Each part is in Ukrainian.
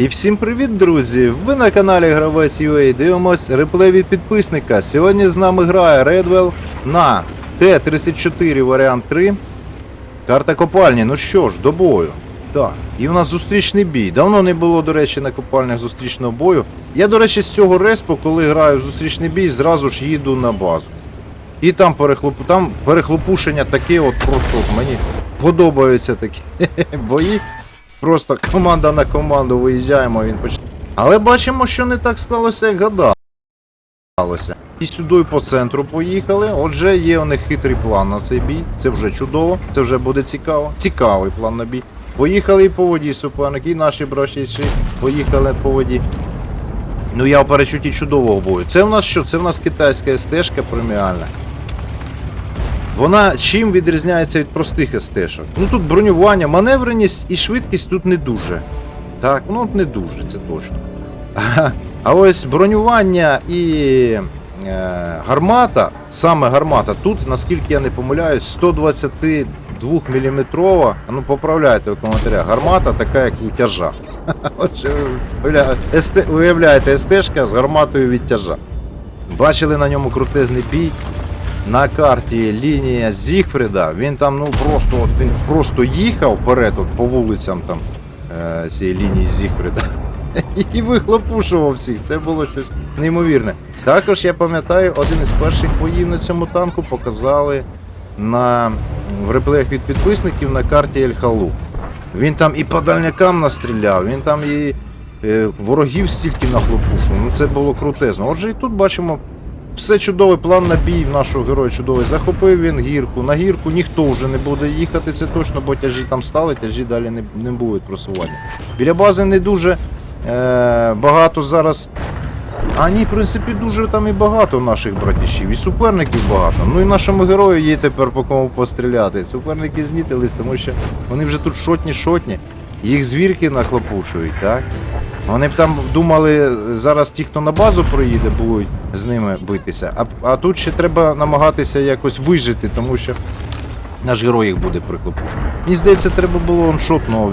І всім привіт, друзі! Ви на каналі Гравець UA дивимось реплей від підписника. Сьогодні з нами грає Redwell на Т-34 варіант 3. Карта копальні. Ну що ж, до бою. Так. І у нас зустрічний бій. Давно не було, до речі, на копальнях зустрічного бою. Я, до речі, з цього респу, коли граю в зустрічний бій, зразу ж їду на базу. І там, перехлопу... там перехлопушення таке, от просто мені подобаються такі бої. Просто команда на команду виїжджаємо, він почне. Але бачимо, що не так склалося, як гадалося. І сюди по центру поїхали. Отже, є у них хитрий план на цей бій. Це вже чудово, це вже буде цікаво. Цікавий план на бій. Поїхали і по воді суперники, і наші братіші поїхали по воді. Ну я в перечутті чудового бою. Це в нас що? Це в нас китайська стежка преміальна. Вона чим відрізняється від простих СТ-шок? Ну тут бронювання, маневреність і швидкість тут не дуже. Так, ну не дуже, це точно. А, а ось бронювання і е, гармата, саме гармата, тут, наскільки я не помиляюсь, 122 мм, ну поправляйте в коментарях, гармата така, як у тяжа. Отже, уявляєте, СТ-шка з гарматою від тяжа. Бачили на ньому крутезний бій на карті лінія Зігфріда, він там ну просто він просто їхав вперед от, по вулицям там е, цієї лінії Зігфріда і вихлопушував всіх. Це було щось неймовірне. Також я пам'ятаю, один із перших боїв на цьому танку показали на в реплеях від підписників на карті Ель Халу. Він там і по дальнякам настріляв, він там і е, ворогів стільки нахлопушив. Ну це було крутезно. Отже, і тут бачимо все чудовий план на бій нашого героя чудовий. Захопив він гірку. На гірку ніхто вже не буде їхати, це точно, бо тяжі там стали, тяжі далі не, не будуть просування. Біля бази не дуже е, багато зараз. А ні, в принципі, дуже там і багато наших братішів, і суперників багато. Ну і нашому герою є тепер по кому постріляти. Суперники знітились, тому що вони вже тут шотні-шотні. Їх звірки нахлопушують, так? Вони б там думали, зараз ті, хто на базу проїде, будуть з ними битися. А, а тут ще треба намагатися якось вижити, тому що наш герой їх буде приклопушувати. Мені здається, треба було оншотно.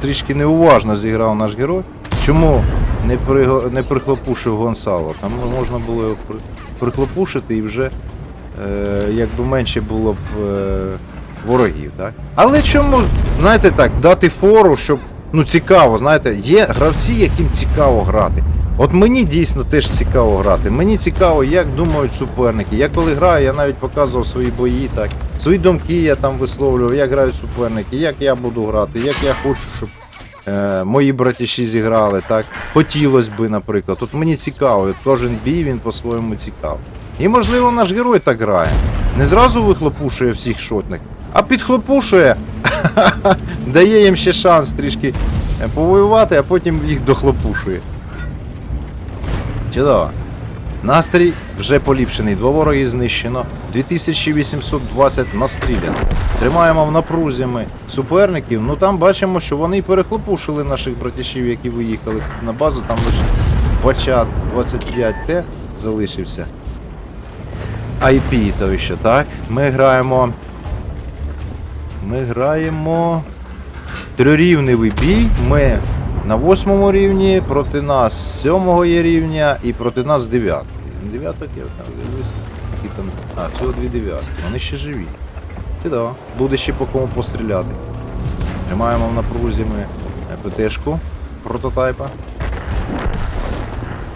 Трішки неуважно зіграв наш герой. Чому не, при, не прихлопушив Гонсало? Там можна було його при, прихлопушити і вже е, якби менше було б е, ворогів, так? Але чому, знаєте так, дати фору, щоб ну цікаво, знаєте, є гравці, яким цікаво грати. От мені дійсно теж цікаво грати. Мені цікаво, як думають суперники. Я коли граю, я навіть показував свої бої, так. Свої думки я там висловлював, як грають суперники, як я буду грати, як я хочу, щоб е, мої братіші зіграли, так. Хотілося би, наприклад. От мені цікаво, от кожен бій він по-своєму цікавий. І можливо наш герой так грає. Не зразу вихлопушує всіх шотних, а підхлопушує, дає їм ще шанс трішки повоювати, а потім їх дохлопушує. Чудово. Настрій вже поліпшений. Два вороги знищено. 2820 настріляно. Тримаємо в напрузі ми суперників. Ну там бачимо, що вони перехлопушили наших братішів, які виїхали на базу. Там лише Бачат 25Т залишився. IP то ще, так? Ми граємо. Ми граємо. Трирівневий бій. Ми на восьмому рівні, проти нас сьомого є рівня і проти нас дев'ятки. Дев'яток я там дивлюсь. Які там. А, всього дві дев'ятки. Вони ще живі. Чудово. Буде ще по кому постріляти. Тримаємо в напрузі ми ПТшку прототайпа.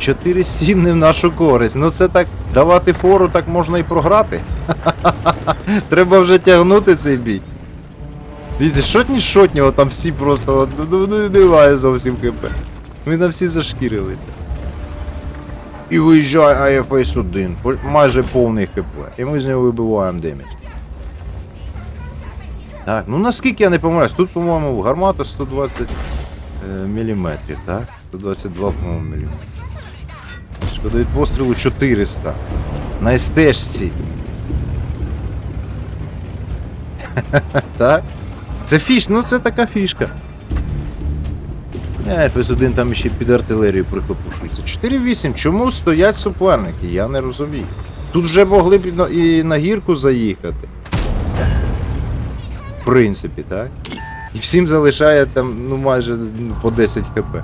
4-7 не в нашу користь. Ну це так, давати фору так можна і програти. Треба вже тягнути цей бій. Дивіться, шотні шотні, там всі просто от, ну, ну, немає зовсім КП. Ми на всі зашкірилися. І виїжджає АФС 1, майже повний ХП. І ми з нього вибиваємо демедж. Так, ну наскільки я не помиляюсь, тут, по-моєму, гармата 120 е, мм, так? 122, по-моєму, мм. Шкода від пострілу 400. На стежці. так? Це фіш, ну це така фішка. Е, ФС-1 там ще під артилерію прихлопушується. 4-8. Чому стоять суперники? Я не розумію. Тут вже могли б і на- гірку заїхати. В принципі, так? І всім залишає там ну майже по 10 хп.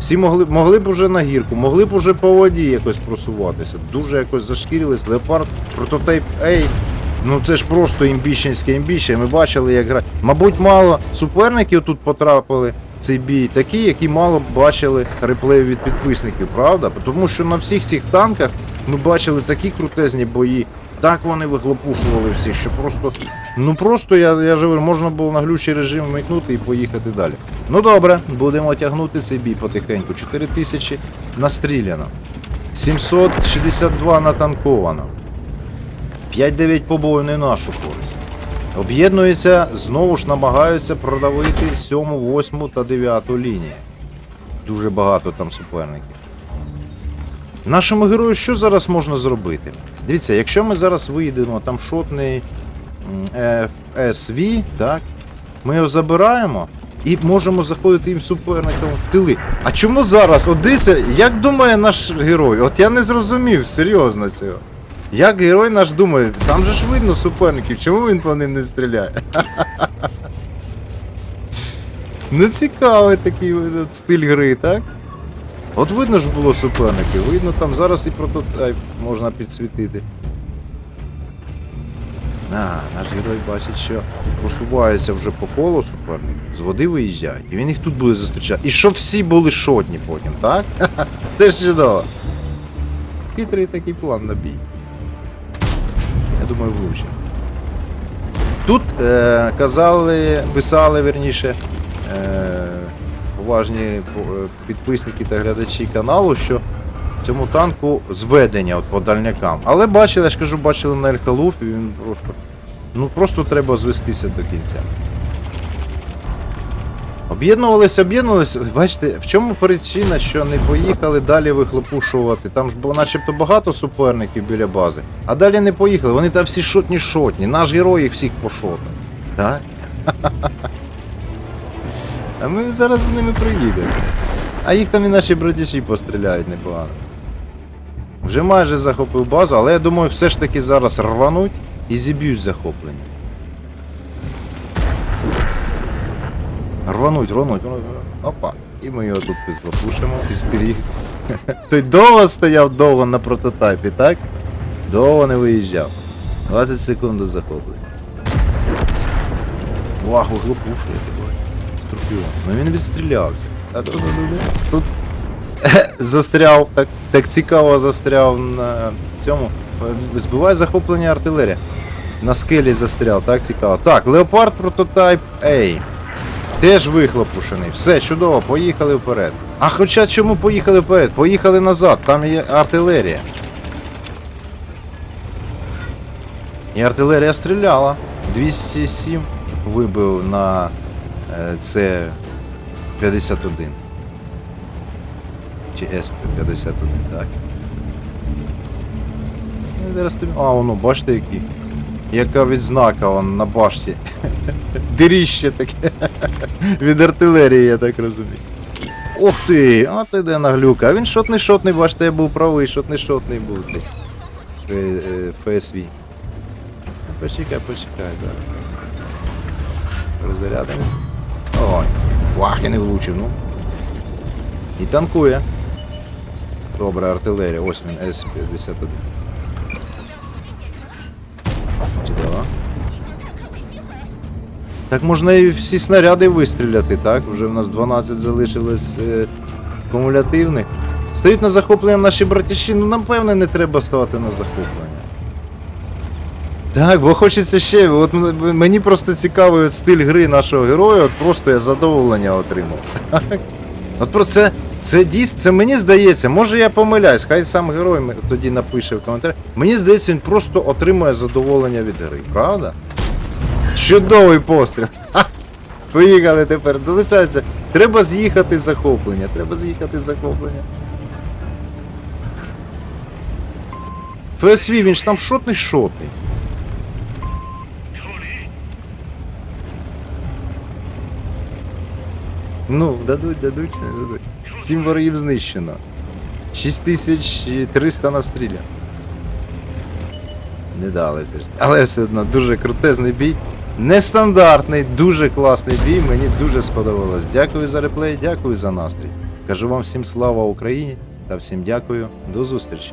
Всі могли, могли б уже на гірку, могли б уже по воді якось просуватися. Дуже якось зашкірились. Леопард, прототейп Ей. Ну це ж просто імбіщенське імбіще. Ми бачили, як грати. Мабуть, мало суперників тут потрапили в цей бій, такі, які мало бачили реплеї від підписників, правда? Тому що на всіх цих танках ми бачили такі крутезні бої. Так вони вихлопушували всіх, що просто. Ну просто я, я ж можна було на глючий режим вмикнути і поїхати далі. Ну добре, будемо тягнути цей бій потихеньку. 4000 настріляно. 762 натанковано. 5-9 побою не нашу користь. Об'єднуються, знову ж намагаються продавити 7, 8 та 9 лінії. Дуже багато там суперників. Нашому герою що зараз можна зробити? Дивіться, якщо ми зараз виїдемо там шотний FSV, так, ми його забираємо і можемо заходити їм суперникам в тили. А чому зараз? От дивіться, як думає наш герой? От я не зрозумів серйозно цього. Як герой наш думає, там же ж видно суперників, чому він по ним не стріляє? Ну цікавий такий от стиль гри, так? От видно ж було суперників, видно там зараз і прототайп можна підсвітити. А, наш герой бачить, що просуваються вже по колу суперники, з води виїжджають, і він їх тут буде зустрічати. І щоб всі були шотні потім, так? Це ж чудово. Хитрий такий план на бій. Думаю, вивчив. Тут е, казали, писали верніше, е, уважні е, підписники та глядачі каналу, що цьому танку зведення от по дальнякам. Але бачили, я ж кажу, бачили на Ельхалуф, і він просто. Ну просто треба звестися до кінця. Об'єднувалися, об'єднувалися. Бачите, в чому причина, що не поїхали далі вихлопушувати? Там ж було начебто багато суперників біля бази, а далі не поїхали. Вони там всі шотні шотні. Наш герой їх всіх пошотав. Так? А ми зараз з ними приїдемо. А їх там і наші братіші постріляють непогано. Вже майже захопив базу, але я думаю, все ж таки зараз рвануть і зіб'ють захоплення. Рвануть, рвануть. Опа. І ми його тут підлопушимо, істеріг. Той довго стояв довго на прототайпі, так? Довго не виїжджав. 20 секунд до захоплення. Вах, виглопушує тебе. Скорпіон. Ну він відстрілявся. Та тут, тут застряв, так, так цікаво застряв на цьому. Збиває захоплення артилерія. На скелі застряв, так цікаво. Так, Леопард прототайп Ей. Теж вихлопушений. Все, чудово, поїхали вперед. А хоча чому поїхали вперед? Поїхали назад, там є артилерія. І артилерія стріляла. 207 вибив на е, це 51. Чи С-51, так. Зараз. А, воно, бачите який. Яка відзнака вон на башті. Диріще таке. Від артилерії, я так розумію. Ух ти! А ти де наглюка. А він шотний шотний, бачите, я був правий, шотний шотний був цей. Е, ФСВ. Почекай, почекай, зараз. Розрядимо. Ой. Вах, я не влучив, ну. І танкує. Добре, артилерія. Ось він С-51. Чудово. Так можна і всі снаряди вистріляти, так? Вже в нас 12 залишилось е, кумулятивних. Стають на захоплення наші братіші, ну напевне не треба ставати на захоплення. Так, бо хочеться ще. От мені просто цікавий от стиль гри нашого героя, от просто я задоволення отримав. Так. От про це. Це дійсно, це мені здається, може я помиляюсь, хай сам герой тоді напише в коментарі. Мені здається, він просто отримує задоволення від гри, правда? Чудовий постріл. Ха! Поїхали тепер. Залишається. Треба з'їхати захоплення. Треба з'їхати з захоплення. ФСВ, він ж там шотний шотний. Ну, дадуть, дадуть, не дадуть. Сім ворогів знищено. 6300 настріляно. Не дали все ж. Але все одно дуже крутезний бій. Нестандартний, дуже класний бій. Мені дуже сподобалось. Дякую за реплей, дякую за настрій. Кажу вам всім слава Україні та всім дякую. До зустрічі!